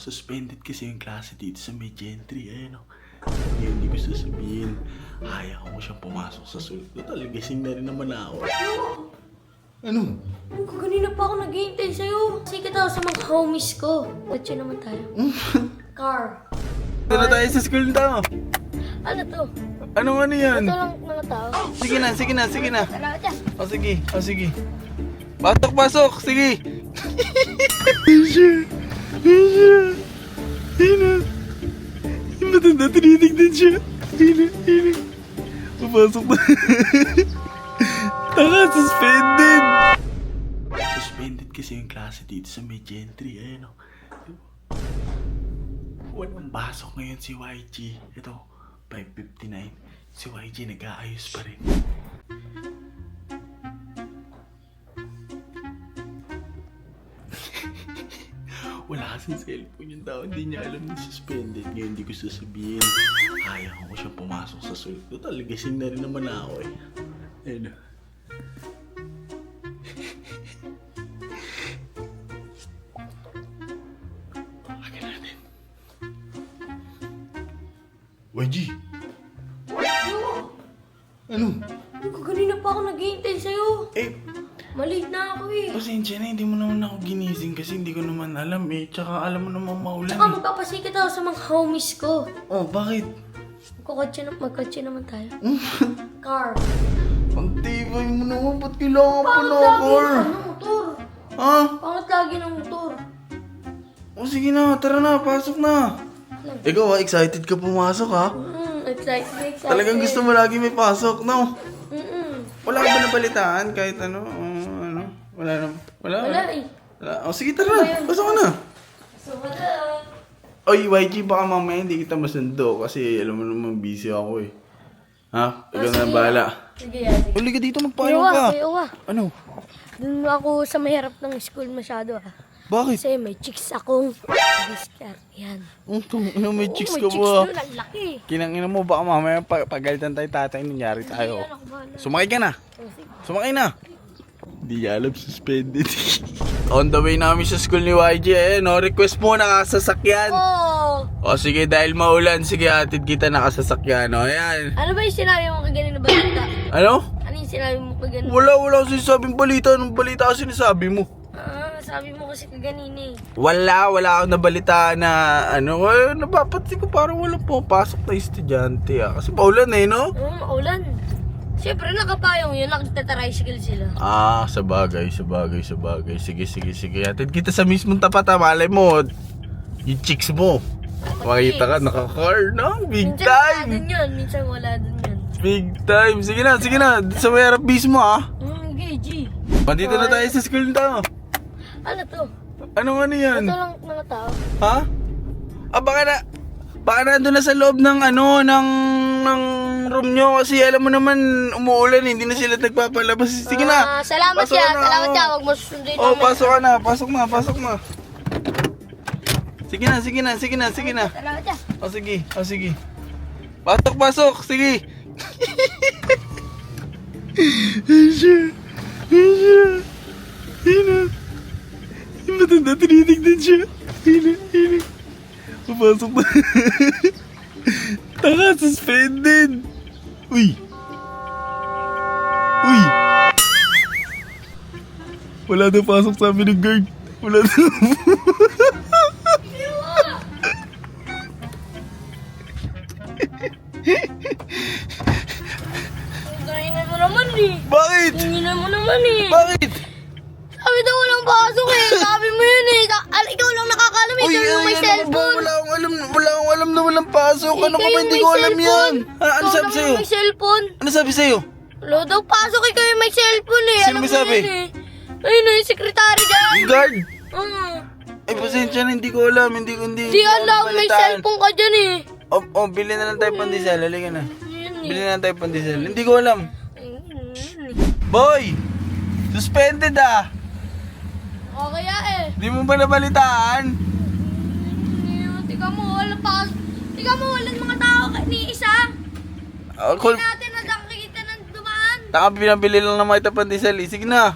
suspended kasi yung klase dito sa may gentry. Ayun o. Ngayon, hindi ko sasabihin. Hayaan ko siyang pumasok sa sulok. Total, gising na rin naman ako. Ano? Kanina pa ako naghihintay sa'yo. Kasi kita sa mga homies ko. Kotse naman tayo. Car. Ito na tayo sa school na Ano to? Anong ano yan? Ito lang mga tao. Sige na, sige na, sige na. Salamat dyan. O sige, o sige. Pasok, pasok, sige. Asia, Matanda, tinitignan siya. Hina, hina. Papasok na. Taka, suspended. Suspended kasi yung klase dito sa may gentry. Ayun o. Walang pasok ngayon si YG. Ito, 5.59. Si YG nag-aayos pa rin. Wala kasing cellphone yung tao. Hindi niya alam na suspended. Ngayon hindi ko sasabihin. Hayaan ko siya pumasok sa sulok. Total, gising na rin naman ako eh. Ayun. Tawagan natin. YG! Ano? Kung kanina pa ako naghihintay sa'yo. Eh, Malate na ako eh. pasensya na. Hindi mo naman ako ginising kasi hindi ko naman alam eh. Tsaka alam mo naman maulan Tsaka eh. magpapasikit ako sa mga homies ko. Oh, bakit? Magkakotse na, magkotse naman tayo. Car. Ang tibay mo naman. Ba't kailangan pa Pangat na lagi car? ng motor. Ha? Pangat lagi ng motor. O sige na, tara na, pasok na. Ikaw ah, excited ka pumasok ha? Mm, excited, excited. Talagang gusto mo lagi may pasok, no? Mm-mm. Wala ka ba nabalitaan kahit ano? o ano? Wala na. Wala? Wala eh. Wala. O sige, tara na. Pasok ka na. So, wala. Oy, YG, baka mamaya hindi kita masundo kasi alam mo naman busy ako eh. Ha? Ikaw na sige. bahala. Sige, ate. Uli ka dito, magpayo Kuya, ka. kuya, kuya. Ano? Dun ako sa may harap ng school masyado ah. Bakit? Kasi may chicks akong discard. Yan. Ang tong, ano, may chicks may ka chicks ba? doon, ang laki. Kinangina mo, baka mamaya pag pagalitan tayo tatay, nangyari tayo. Bahala. Sumakay ka na. Oh. Sumakay na. Hindi niya alam, suspended. On the way namin sa school ni YG, eh, no? Request mo nakasasakyan. Oh! O sige, dahil maulan, sige, atid kita nakasasakyan, no? Ayan. Ano ba yung sinabi mo kay ganun na balita? Ano? Ano yung sinabi mo kay ganun? Wala, wala kasi sabing balita. Anong balita kasi sinasabi mo? Ah, sabi mo kasi kay ganun eh. Wala, wala akong nabalita na ano, eh, napapansin ko parang walang pumapasok na estudyante ah. Kasi paulan eh, no? Oo, maulan. Siyempre, nakapayong yun. Nakita-tricycle sila. Ah, sa bagay, sa bagay, sa bagay. Sige, sige, sige. Atid kita sa mismong tapat ha. Malay mo, yung chicks mo. Makita ka, naka-car, no? Big Minsan wala time! dun yun. Minsan wala dun yun. Big time! Sige na, sige na. Sa may harap mismo, ha? Hmm, okay, G. Pandito na tayo sa school na Ano to? Anong ano yan? Ito lang mga tao. Ha? Ah, baka na... Baka nandun na sa loob ng ano, ng, ng room nyo kasi alam mo naman umuulan, hindi na sila nagpapalabas. Sige na. Ah, salamat Pasok siya. na, Salamat oh. siya. Huwag mo susundin Oh, namin. pasok ka na, pasok na, pasok na. Sige na, sige na, sige na, sige na. Salamat siya. O sige, o sige. Pasok, pasok, sige. Asia, Hina. Yung matanda, tinitignan siya. Hina, hina. Papasok na. Taka, suspended. Uy. Uy. Wala daw pasok sa amin ng guard. Wala daw. Tingnan mo naman eh. Bakit? Tingnan mo naman eh. Bakit? Sabi daw walang pasok eh. Sabi mo yun eh. Ikaw lang nakakalam eh. Ikaw yung may ano cellphone. Wala akong alam, wala akong alam na walang pasok. Ano ka ba? Hindi ko alam yan. Ha, ano Ikaw sabi sa'yo? may cellphone. Ano sabi sa'yo? Wala daw pasok. Ikaw yung may cellphone eh. Sino Alam may sabi? eh. Ayun na yung sekretary dyan. Yung guard? Oo. Ay, pasensya na, hindi ko alam. Hindi ko, hindi. Di ko alam, may cellphone ka dyan eh. Oh, oh, bili na lang tayo pandesal. Halika na. Eh. Bili na lang tayo pandesal. Hindi ko alam. Eh. Boy! Suspended ah! O kaya eh. Di mo ba nabalitaan? Pa. Tika mo, walang mga tao ni isa. Ako, Hindi natin na nakikita ng dumaan. nakapinabili lang naman ito pandesal. Sige na.